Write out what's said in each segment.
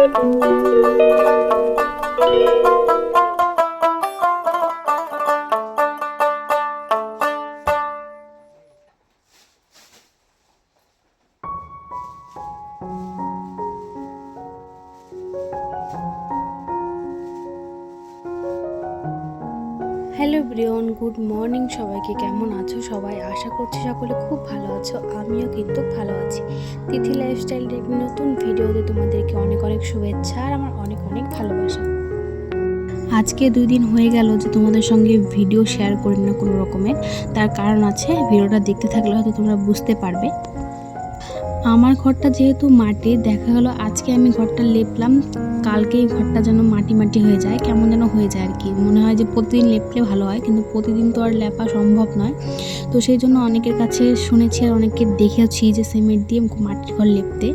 Thank you. ব্রিয়ন good morning সবাইকে। কেমন আছো সবাই? আশা করছি সকলে খুব ভালো আছো। আমিও কিন্তু ভালো আছি। তিথি লাইফস্টাইলের একটি নতুন ভিডিওতে তোমাদেরকে অনেক অনেক শুভেচ্ছা আর আমার অনেক অনেক ভালোবাসা। আজকে দুই দিন হয়ে গেল যে তোমাদের সঙ্গে ভিডিও শেয়ার করি না কোনো রকমের। তার কারণ আছে ভিডিওটা দেখতে থাকলে হয়তো তোমরা বুঝতে পারবে। আমার ঘরটা যেহেতু মাটি, দেখা গেলো আজকে আমি ঘরটা লেপলাম কালকে এই ঘরটা যেন মাটি মাটি হয়ে যায়, কেমন যেন হয়ে যায় আর কি। মনে হয় যে প্রতিদিন লেপলে ভালো হয়, কিন্তু প্রতিদিন তো আর লেপা সম্ভব নয়। তো সেই জন্য অনেকের কাছে শুনেছি আর অনেকে দেখেওছি যে সিমেন্ট দিয়ে মাটির ঘর লেপতে।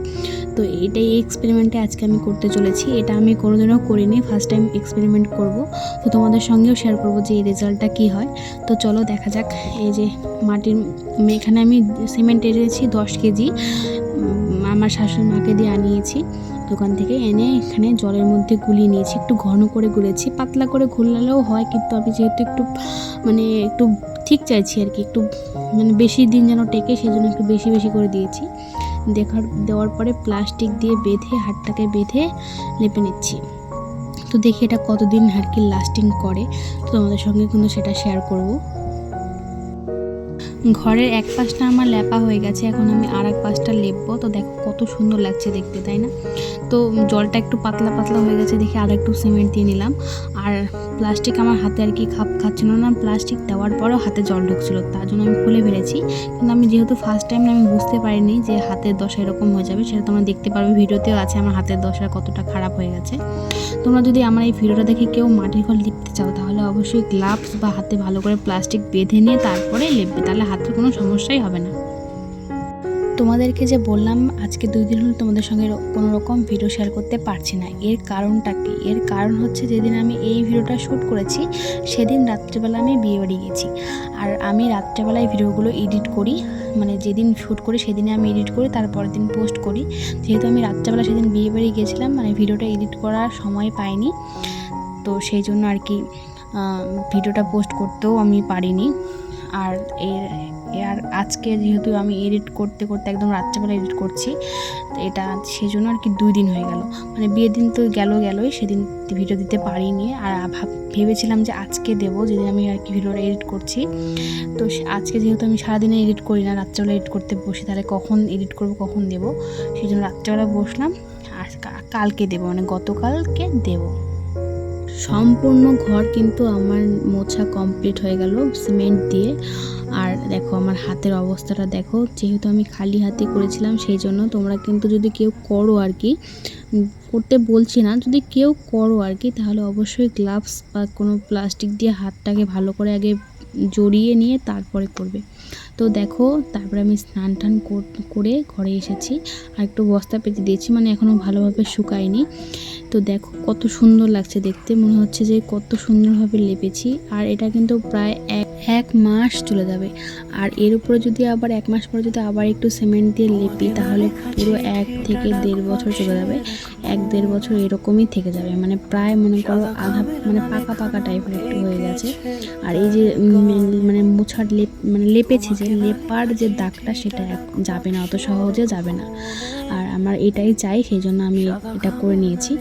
তো এটাই এক্সপেরিমেন্টে আজকে আমি করতে চলেছি। এটা আমি কোনোদিনও করিনি ফার্স্ট টাইম এক্সপেরিমেন্ট করব। তো তোমাদের সঙ্গেও শেয়ার করব যে এই রেজাল্টটা কী হয়। তো চলো দেখা যাক, এই যে মাটির, এখানে আমি সিমেন্ট এনেছি দশ কেজি। আমার শাশুড়ি মাকে দিয়ে আনিয়েছি। দোকান থেকে এনে এখানে জলের মধ্যে গুলিয়ে নিয়েছি। একটু ঘন করে গুলেছি। পাতলা করে গুলালেও হয় কিন্তু আমি যেহেতু একটু মানে একটু ঠিক চাইছি আর কি, একটু মানে বেশি দিন যেন টেকে সেই জন্য একটু বেশি বেশি করে দিয়েছি। দেখার, দেওয়ার পরে প্লাস্টিক দিয়ে বেঁধে, হাতটাকে বেঁধে লেপে নিচ্ছি। তো দেখি এটা কতদিন আর কি লাস্টিং করে। তো তোমাদের সঙ্গে কিন্তু সেটা শেয়ার করব। ঘরের এক পাশটা আমার লেপা হয়ে গেছে, এখন আমি আর এক পাশটা লেপবো। তো দেখো কত সুন্দর লাগছে দেখতে, তাই না? তো জলটা একটু পাতলা পাতলা হয়ে গেছে দেখে আর একটু সিমেন্ট দিয়ে নিলাম। আর প্লাস্টিক আমার হাতে আর কি খাপ খাচ্ছিল না, প্লাস্টিক দেওয়ার পরেও হাতে জল ঢুকছিল, তার জন্য আমি খুলে ফেলেছি। কিন্তু আমি যেহেতু ফার্স্ট টাইম আমি বুঝতে পারিনি যে হাতের দশা এরকম হয়ে যাবে, সেটা তোমরা দেখতে পারবে, ভিডিওতেও আছে আমার হাতের দশা কতটা খারাপ হয়ে গেছে। তোমরা যদি আমার এই ভিডিওটা দেখে কেউ মাটির ঘর লিপতে চাও, তাহলে অবশ্যই গ্লাভস বা হাতে ভালো করে প্লাস্টিক বেঁধে নিয়ে তারপরে লিখবে তাহলে হাতের কোনো সমস্যাই হবে না। তোমাদেরকে যে বললাম, আজকে দুই দিন হলো তোমাদের সঙ্গে কোনো রকম ভিডিও শেয়ার করতে পারছি না। এর কারণটা কি? এর কারণ হচ্ছে যেদিন আমি এই ভিডিওটা শ্যুট করেছি, সেদিন রাত্রেবেলা আমি বিয়ে বাড়ি গেছি। আর আমি রাত্রেবেলায় ভিডিওগুলো এডিট করি মানে যেদিন শ্যুট করি, সেদিনে আমি এডিট করি, তারপরের দিন পোস্ট করি। যেহেতু আমি রাত্রেবেলা সেদিন বিয়ে বাড়ি গেছিলাম মানে ভিডিওটা এডিট করার সময় পাইনি। তো সেই জন্য আর কি ভিডিওটা পোস্ট করতেও আমি পারিনি। আর আর আজকে যেহেতু আমি এডিট করতে করতে একদম রাত্রেবেলা এডিট করছি, তো এটা সেই জন্য আর কি দুই দিন হয়ে গেল। মানে বিয়ের দিন তো গেল গেলই, সেদিন ভিডিও দিতে পারিনি। আর ভাব, ভেবেছিলাম যে আজকে দেবো, যেদিন আমি আর কি ভিডিওটা এডিট করছি। তো আজকে যেহেতু আমি সারাদিনে এডিট করি না, রাত্রেবেলা এডিট করতে বসি, তাহলে কখন এডিট করব, কখন দেবো? সেই জন্য রাত্রেবেলা বসলাম। আর কালকে দেবো মানে গতকালকে দেবো। সম্পূর্ণ ঘর কিন্তু আমার মোছা কমপ্লিট হয়ে গেল, সিমেন্ট দিয়ে। আর দেখো আমার হাতের অবস্থাটা দেখো, যেহেতু আমি খালি হাতে করেছিলাম, সেই জন্য তোমরা কিন্তু যদি কেউ করো আর কি করতে বলছি না, যদি কেউ করো আর কি, তাহলে অবশ্যই গ্লাভস বা কোনো প্লাস্টিক দিয়ে হাতটাকে ভালো করে আগে জড়িয়ে নিয়ে তারপরে করবে। তো দেখো, তারপরে আমি স্নান টান করে ঘরে এসেছি। আর একটু বস্তা পেতে দিয়েছি মানে এখনও ভালোভাবে শুকায়নি। তো দেখো, কত সুন্দর লাগছে দেখতে। মনে হচ্ছে যে কত সুন্দরভাবে লেপেছি। আর এটা কিন্তু প্রায় এক এক মাস চলে যাবে। আর এর উপরে যদি আবার এক মাস পরে যদি আবার একটু সিমেন্ট দিয়ে লেপি, তাহলে পুরো এক থেকে দেড় বছর চলে যাবে। এক দেড় বছর এরকমই থেকে যাবে। মানে প্রায় মনে করো আধা মানে পাকা পাকা টাইপের একটু হয়ে গেছে। আর এই যে মানে মোছার লেপ মানে লেপেছি যে লেপার যে দাগটা সেটা যাবে না, অত সহজে যাবে না। আর আমার এটাই চাই, সেই জন্য আমি এটা করে নিয়েছি।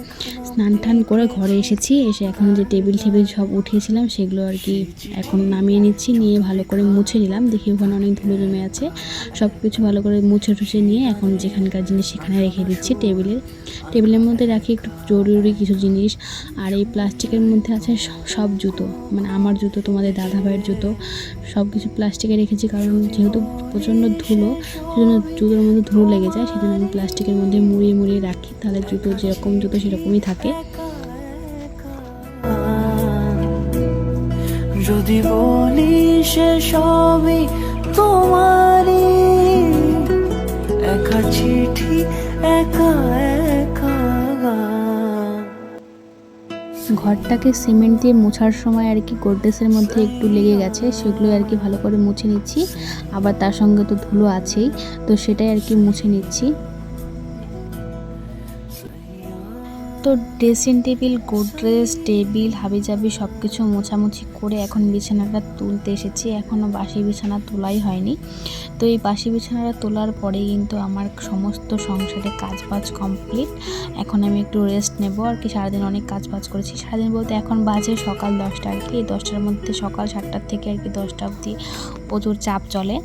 স্নান টান করে ঘরে এসেছি, এসে এখন যে টেবিল টেবিল সব উঠিয়েছিলাম সেগুলো আর কি এখন নামিয়ে নিচ্ছি, নিয়ে ভালো করে মুছে নিলাম। দেখি ওখানে অনেক ধুলো জমে আছে। সব কিছু ভালো করে মুছে টুছে নিয়ে এখন যেখানকার জিনিস সেখানে রেখে দিচ্ছি টেবিলের টেবিলের মধ্যে রাখি একটু জরুরি কিছু জিনিস। আর এই প্লাস্টিকের মধ্যে আছে সব জুতো। মানে আমার জুতো, তোমাদের দাদা ভাইয়ের জুতো সব কিছু প্লাস্টিকে রেখেছি কারণ যেহেতু প্রচণ্ড ধুলো, সেজন্য জুতোর মধ্যে ধুলো লেগে যায়। সেজন্য আমি প্লাস্টিকের মধ্যে মুড়িয়ে মুড়িয়ে রাখি। তাহলে জুতো যেরকম জুতো সেরকমই থাকে। যদি বলি সে সবই তোমারই একা চিঠি একা একা ঘরটাকে সিমেন্ট দিয়ে মোছার সময় আর কি গোড্রেসের মধ্যে একটু লেগে গেছে সেগুলো আর কি ভালো করে মুছে নিচ্ছি। আবার তার সঙ্গে তো ধুলো আছেই তো সেটাই আর কি মুছে নিচ্ছি। তো ড্রেসিং টেবিল গোদরেজ টেবিল, হাবিজাবি সব কিছু মোছামুছি করে এখন বিছানাটা তুলতে এসেছি। এখনও বাসি বিছানা তোলাই হয়নি। তো এই বাসি বিছানাটা তোলার পরে কিন্তু আমার সমস্ত সংসারে কাজ বাজ কমপ্লিট। এখন আমি একটু রেস্ট নেব। আর কি সারাদিন অনেক কাজ বাজ করেছি। সারাদিন বলতে এখন বাজে সকাল দশটা আর কি। এই দশটার মধ্যে সকাল সাতটার থেকে আর কি দশটা অবধি প্রচুর চাপ চলে।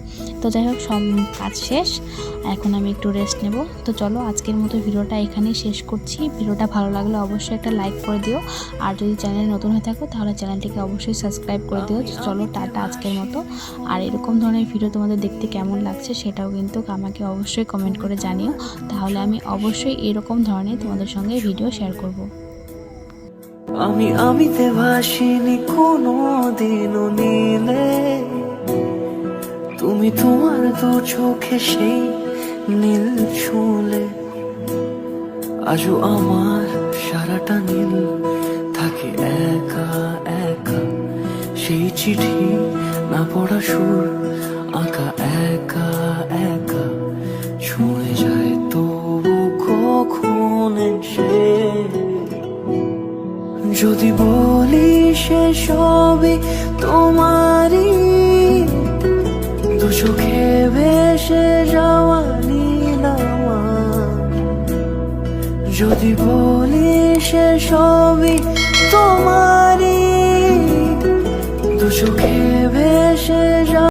তো যাই হোক, সব কাজ শেষ। এখন আমি একটু রেস্ট নেব। তো চলো, আজকের মতো ভিডিওটা এখানেই শেষ করছি। ভিডিওটা ভালো লাগলে অবশ্যই একটা লাইক করে দিও। আর যদি চ্যানেলে নতুন হয়ে থাকো, তাহলে চ্যানেলটিকে অবশ্যই সাবস্ক্রাইব করে দিও। চলো, টাটা আজকের মতো। আর এরকম ধরনের ভিডিও তোমাদের দেখতে কেমন লাগছে, সেটাও কিন্তু আমাকে অবশ্যই কমেন্ট করে জানিও। তাহলে আমি অবশ্যই এরকম ধরনের তোমাদের সঙ্গে ভিডিও শেয়ার করব। আমি আমিতে ভাসিনি কোনো দিনও নীলে। তুমি তোমার দু চোখে সেই নীল ছুলে। আজও আমার সারাটা নীল থাকে একা একা। সেই চিঠি না পড়া সুর, আঁকা একা একা। ছুঁয়ে যায় তবু কখন সে যদি বলি সে সবই তোমারই চোখে ভেসে যাওয়া নীলামা যদি বলি সে সবই তোমারই দু চোখে ভেসে